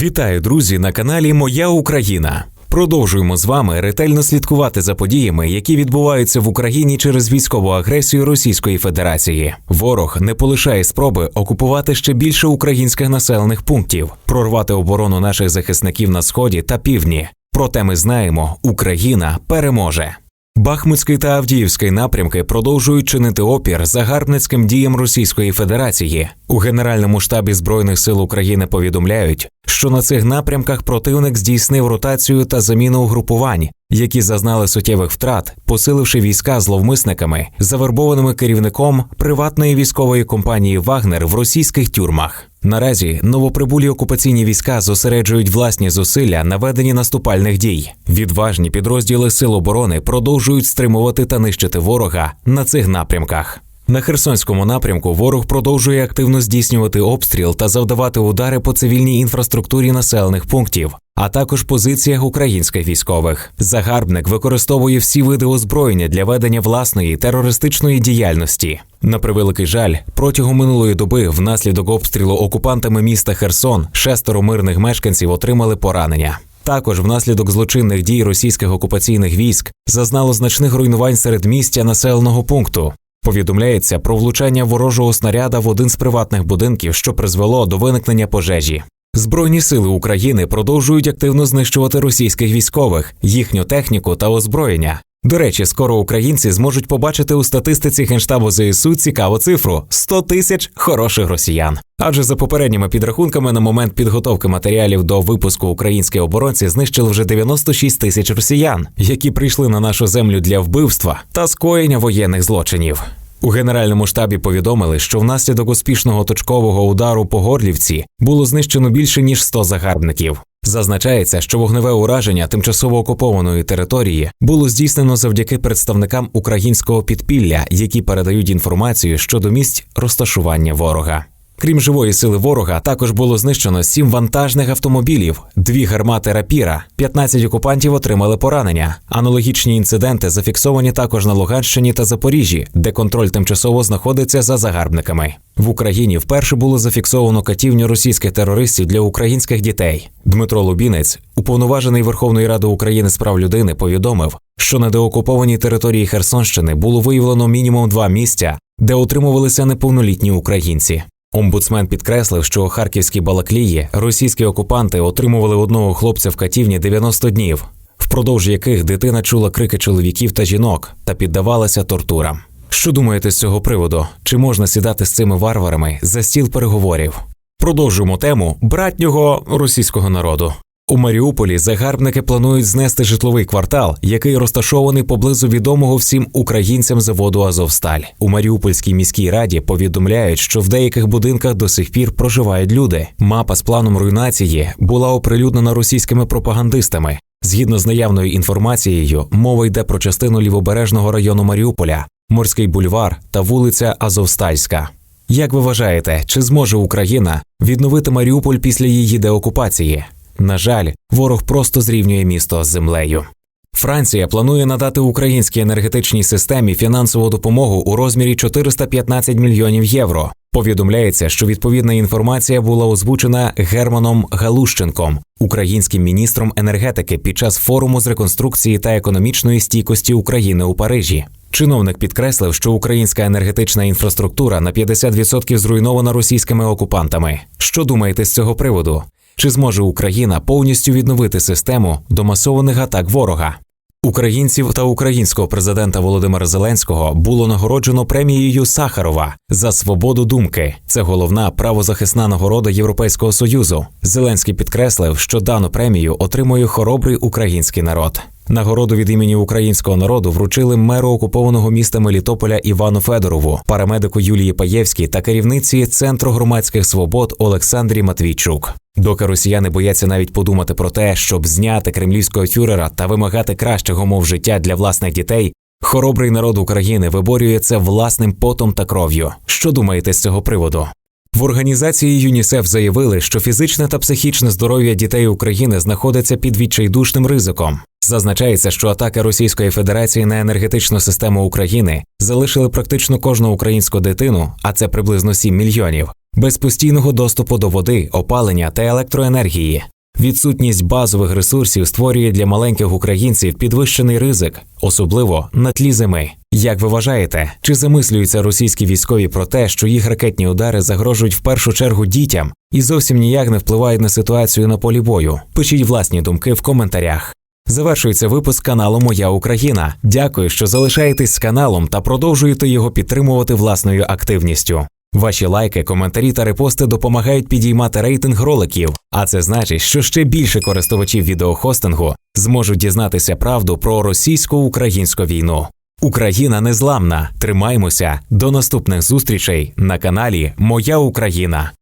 Вітаю, друзі, на каналі Моя Україна. Продовжуємо з вами ретельно слідкувати за подіями, які відбуваються в Україні через військову агресію Російської Федерації. Ворог не полишає спроби окупувати ще більше українських населених пунктів, прорвати оборону наших захисників на сході та півдні. Проте ми знаємо, Україна переможе. Бахмутський та Авдіївський напрямки продовжують чинити опір загарбницьким діям Російської Федерації. У Генеральному штабі Збройних сил України повідомляють, що на цих напрямках противник здійснив ротацію та заміну угрупувань, які зазнали суттєвих втрат, посиливши війська зловмисниками, завербованими керівником приватної військової компанії Вагнер в російських тюрмах. Наразі новоприбулі окупаційні війська зосереджують власні зусилля на веденні наступальних дій. Відважні підрозділи сил оборони продовжують стримувати та нищити ворога на цих напрямках. На Херсонському напрямку ворог продовжує активно здійснювати обстріл та завдавати удари по цивільній інфраструктурі населених пунктів, а також позиціях українських військових. Загарбник використовує всі види озброєння для ведення власної терористичної діяльності. На превеликий жаль, протягом минулої доби, внаслідок обстрілу окупантами міста Херсон, шестеро мирних мешканців отримали поранення. Також внаслідок злочинних дій російських окупаційних військ зазнало значних руйнувань серед містя населеного пункту. Повідомляється про влучання ворожого снаряда в один з приватних будинків, що призвело до виникнення пожежі. Збройні сили України продовжують активно знищувати російських військових, їхню техніку та озброєння. До речі, скоро українці зможуть побачити у статистиці генштабу ЗСУ цікаву цифру 100 тисяч хороших росіян. Адже за попередніми підрахунками на момент підготовки матеріалів до випуску українські оборонці знищили вже 96 тисяч росіян, які прийшли на нашу землю для вбивства та скоєння воєнних злочинів. У генеральному штабі повідомили, що внаслідок успішного точкового удару по Горлівці було знищено більше ніж 100 загарбників. Зазначається, що вогневе ураження тимчасово окупованої території було здійснено завдяки представникам українського підпілля, які передають інформацію щодо місць розташування ворога. Крім живої сили ворога, також було знищено сім вантажних автомобілів, дві гармати рапіра, 15 окупантів отримали поранення. Аналогічні інциденти зафіксовані також на Луганщині та Запоріжжі, де контроль тимчасово знаходиться за загарбниками. В Україні вперше було зафіксовано катівню російських терористів для українських дітей. Дмитро Лубінець, уповноважений Верховної Ради України з прав людини, повідомив, що на деокупованій території Херсонщини було виявлено мінімум два місця, де утримувалися неповнолітні українці. Омбудсмен підкреслив, що у харківській Балаклії російські окупанти отримували одного хлопця в катівні 90 днів, впродовж яких дитина чула крики чоловіків та жінок та піддавалася тортурам. Що думаєте з цього приводу? Чи можна сідати з цими варварами за стіл переговорів? Продовжуємо тему братнього російського народу. У Маріуполі загарбники планують знести житловий квартал, який розташований поблизу відомого всім українцям заводу Азовсталь. У Маріупольській міській раді повідомляють, що в деяких будинках до сих пір проживають люди. Мапа з планом руйнації була оприлюднена російськими пропагандистами. Згідно з наявною інформацією, мова йде про частину лівобережного району Маріуполя, морський бульвар та вулиця Азовстальська. Як ви вважаєте, чи зможе Україна відновити Маріуполь після її деокупації? На жаль, ворог просто зрівнює місто з землею. Франція планує надати українській енергетичній системі фінансову допомогу у розмірі 415 мільйонів євро. Повідомляється, що відповідна інформація була озвучена Германом Галущенком, українським міністром енергетики, під час форуму з реконструкції та економічної стійкості України у Парижі. Чиновник підкреслив, що українська енергетична інфраструктура на 50% зруйнована російськими окупантами. Що думаєте з цього приводу? Чи зможе Україна повністю відновити систему до масованих атак ворога? Українців та українського президента Володимира Зеленського було нагороджено премією Сахарова за свободу думки. Це головна правозахисна нагорода Європейського союзу. Зеленський підкреслив, що дану премію отримує хоробрий український народ. Нагороду від імені українського народу вручили меру окупованого міста Мелітополя Івану Федорову, парамедику Юлії Паєвській та керівниці Центру громадських свобод Олександрі Матвійчук. Доки росіяни бояться навіть подумати про те, щоб зняти кремлівського фюрера та вимагати кращих умов життя для власних дітей, хоробрий народ України виборює це власним потом та кров'ю. Що думаєте з цього приводу? В організації ЮНІСЕФ заявили, що фізичне та психічне здоров'я дітей України знаходиться під відчайдушним ризиком. Зазначається, що атаки Російської Федерації на енергетичну систему України залишили практично кожну українську дитину, а це приблизно 7 мільйонів, без постійного доступу до води, опалення та електроенергії. Відсутність базових ресурсів створює для маленьких українців підвищений ризик, особливо на тлі зими. Як ви вважаєте, чи замислюються російські військові про те, що їх ракетні удари загрожують в першу чергу дітям і зовсім ніяк не впливають на ситуацію на полі бою? Пишіть власні думки в коментарях. Завершується випуск каналу Моя Україна. Дякую, що залишаєтесь з каналом та продовжуєте його підтримувати власною активністю. Ваші лайки, коментарі та репости допомагають підіймати рейтинг роликів, а це значить, що ще більше користувачів відеохостингу зможуть дізнатися правду про російсько-українську війну. Україна незламна. Тримаймося. До наступних зустрічей на каналі Моя Україна.